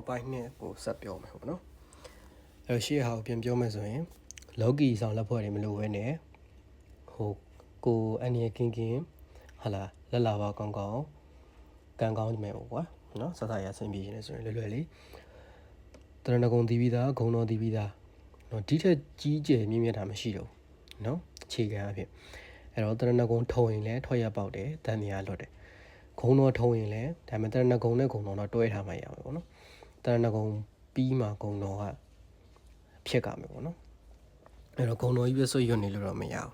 အပိုင်းနှစ်ကိုဆက်ပြောမယ်ပေါ့နော်အဲ့တော့ရှေ့ဟာကိုပြန်ပြောမယ်ဆိုရင် လောကီဆောင်လက်ဖွဲ့တွေမလိုဘဲနဲ့ဟိုကိုအန်ရကင်းကင်းဟာလာလက်လာပါကောင်းကောင်းကန်ကောင်းမယ်ပေါ့ကွာနော်ဆက်ဆက်ရဆင်ပြေနေဆိုရင်လွယ်လွယ်လေးတရဏဂုံတီးပြီးသားဂုံတော်တီးပြီးသားနော်ဒီထက်ကြီးကျယ်မြင့်မြတ်တာမရှိတော့ဘူးနော်အခြေခံအဖြစ်အဲ့တော့တရဏဂုံထုံရင်လည်းထွက်ရပေါက်တယ်တန်မြာလွတ်တယ်ဂုံတော်ထုံရင်လည်းဒါပေမဲ့တရဏဂုံနဲ့ဂုံတော်တော့တွဲထားမှရအောင်ပေါ့နော် တရဏဂုံပြီးမှဂုံတော်ကဖြစ်ကမယ်ပေါ့နော်အဲ့တော့ဂုံတော်ကြီးပဲဆွတ်ရွတ်နေလို့တော့မရဘူး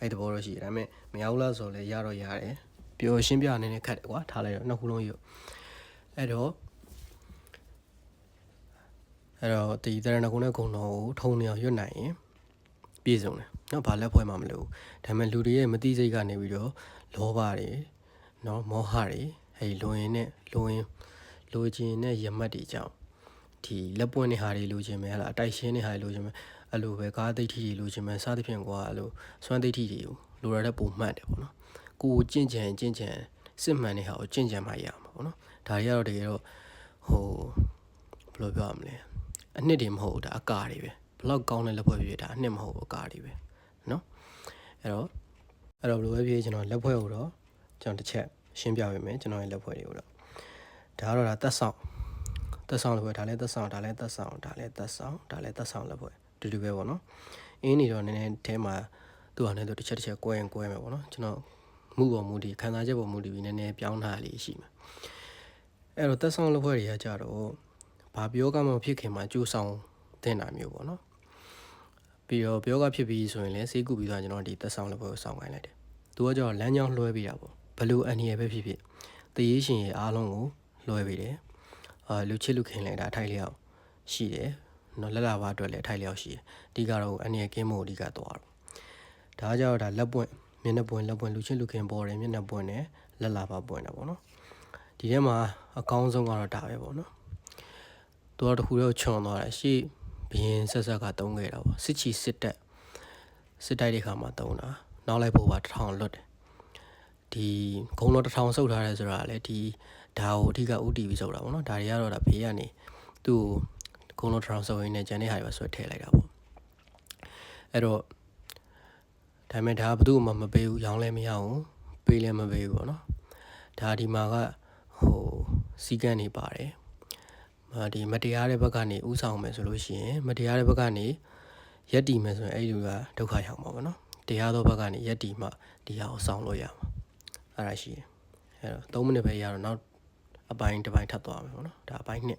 အဲ့ဒီဘောတော့ရှိတယ်ဒါပေမဲ့မရဘူးလားဆိုလည်းရတော့ရတယ်ပျော်ရှင်းပြအနေနဲ့ခတ်တယ်ကွာထားလိုက်တော့နှစ်ခုလုံးရွတ်အဲ့တော့အဲ့တော့ဒီတရဏဂုံနဲ့ဂုံတော်ကိုထုံနေအောင်ရွတ်နိုင်ရင်ပြည့်စုံတယ်နော်ဘာလက်ဖွဲ့မှမလို့ဒါပေမဲ့လူတွေရဲ့မသိစိတ်ကနေပြီးတော့လောဘတွေနော်မောဟတွေအဲဒီလွန်ရင်နဲ့လွန်ရင် လိုချင်တဲ့ရမတ်တွေကြောင့်ဒီလက်ပွင့်တဲ့ဟာတွေလိုချင်မယ်ဟလာအတိုက်ရှင်းတဲ့ဟာတွေလိုချင်မယ်အဲ့လိုပဲကားသိဋ္ဌိတွေလိုချင်မယ်စသဖြင့်ကွာအဲ့လိုစွမ်းသိဋ္ဌိတွေကိုလိုရတဲ့ပုံမှန်တယ်ပေါ့နော်ကိုကိုကြင့်ကြံကြင့်ကြံစစ်မှန်တဲ့ဟာကိုကြင့်ကြံမှရမှာပေါ့နော်ဒါတွေကတော့တကယ်တော့ဟိုဘယ်လိုပြောရမလဲအနှစ်တွေမဟုတ်ဘူးဒါအကာတွေပဲဘလောက်ကောင်းတဲ့လက်ဖွဲ့ဖြစ်ဒါအနှစ်မဟုတ်ဘူးအကာတွေပဲနော်အဲ့တော့အဲ့တော့ဘယ်လိုပဲဖြစ်ကျွန်တော်လက်ဖွဲ့ကိုတော့ကျွန်တော်တစ်ချက်ရှင်းပြပေးမယ်ကျွန်တော်ရဲ့လက်ဖွဲ့တွေကိုတော့ ဒါကတော့ဒါသက်ဆောင်သက်ဆောင်လက်ဖွဲ့ဒါလည်းသက်ဆောင်ဒါလည်းသက်ဆောင်ဒါလည်းသက်ဆောင်ဒါလည်းသက်ဆောင်လက်ဖွဲ့တူတူပဲပေါ့နော်အင်းနေတော့နည်းနည်းအဲမှာသူ့ဟာနဲ့သူတစ်ချက်တစ်ချက်ကွဲရင်ကွဲမယ်ပေါ့နော်ကျွန်တော်မှုပေါ်မူတည်ခံစားချက်ပေါ်မူတည်ပြီးနည်းနည်းပြောင်းတာလေးရှိမှာအဲ့တော့သက်ဆောင်လက်ဖွဲ့တွေကကြတော့ဘာပြောကမှဖြစ်ခင်မှာကြိုးဆောင်တင်တာမျိုးပေါ့နော်ပြီးတော့ပြောကဖြစ်ပြီးဆိုရင်လည်းစေးကူပြီးတော့ကျွန်တော်ဒီသက်ဆောင်လက်ဖွဲ့ကိုစောင့်ခိုင်းလိုက်တယ်သူကကြောလမ်းကြောင်းလွှဲပေးတာပေါ့ဘလို့အန်ရပဲဖြစ်ဖြစ်တရေရှင်ရဲ့အားလုံးကို လွှဲပေးတယ်အာလူချစ်လူခင်လည်းဒါအထိုက်လျောက်ရှိတယ်နော်လက်လာပါအတွက်လည်းအထိုက်လျောက်ရှိတယ်အဓိကတော့အန်ရကင်းမို့အဓိကသွားတော့ဒါကြောင့်ဒါလက်ပွင့်မျက်နှာပွင့်လက်ပွင့်လူချစ်လူခင်ပေါ်တယ်မျက်နှာပွင့်တယ်လက်လာပါပွင့်တာပေါ့နော်ဒီထဲမှာအကောင်းဆုံးကတော့ဒါပဲပေါ့နော်သူကတခုတော့ခြုံသွားတယ်ရှေ့ဘရင်ဆက်ဆက်ကတုံးခဲ့တာပေါ့စစ်ချီစစ်တက်စစ်တိုက်တဲ့ခါမှာတုံးတာနောက်လိုက်ဖို့ပါတစ်ထောင်လွတ်တယ် ဒီဂုံတော်တစ်ထောင်ဆုပ်ထားတယ်ဆိုတာလေဒီဒါကိုအဓိကဥတီပြီးဆုပ်တာပေါ့နော်ဒါတွေကတော့ဒါဘေးကနေသူ့ကိုဂုံတော်တစ်ထောင်ဆုပ်ရင်းနဲ့ဂျန်တဲ့ဟာတွေပဲဆွဲထည့်လိုက်တာပေါ့အဲ့တော့ဒါပေမဲ့ဒါကဘယ်သူမှမပေးဘူးရောင်းလည်းမရအောင်ပေးလည်းမပေးဘူးပေါ့နော်ဒါဒီမှာကဟိုစီကန်းနေပါတယ်အာဒီမတရားတဲ့ဘက်ကနေဥဆောင်မယ်ဆိုလို့ရှိရင်မတရားတဲ့ဘက်ကနေရက်တီမယ်ဆိုရင်အဲ့ဒီလူကဒုက္ခရောက်မှာပေါ့နော်တရားသောဘက်ကနေရက်တီမှဒီဟာကိုဆောင်လို့ရမှာ အဲ့ဒါရှိတယ်အဲ့တော့3မိနစ်ပဲရတော့နောက်အပိုင်းတစ်ပိုင်းထပ်သွားမယ်ပေါ့နော်ဒါအပိုင်းနှစ်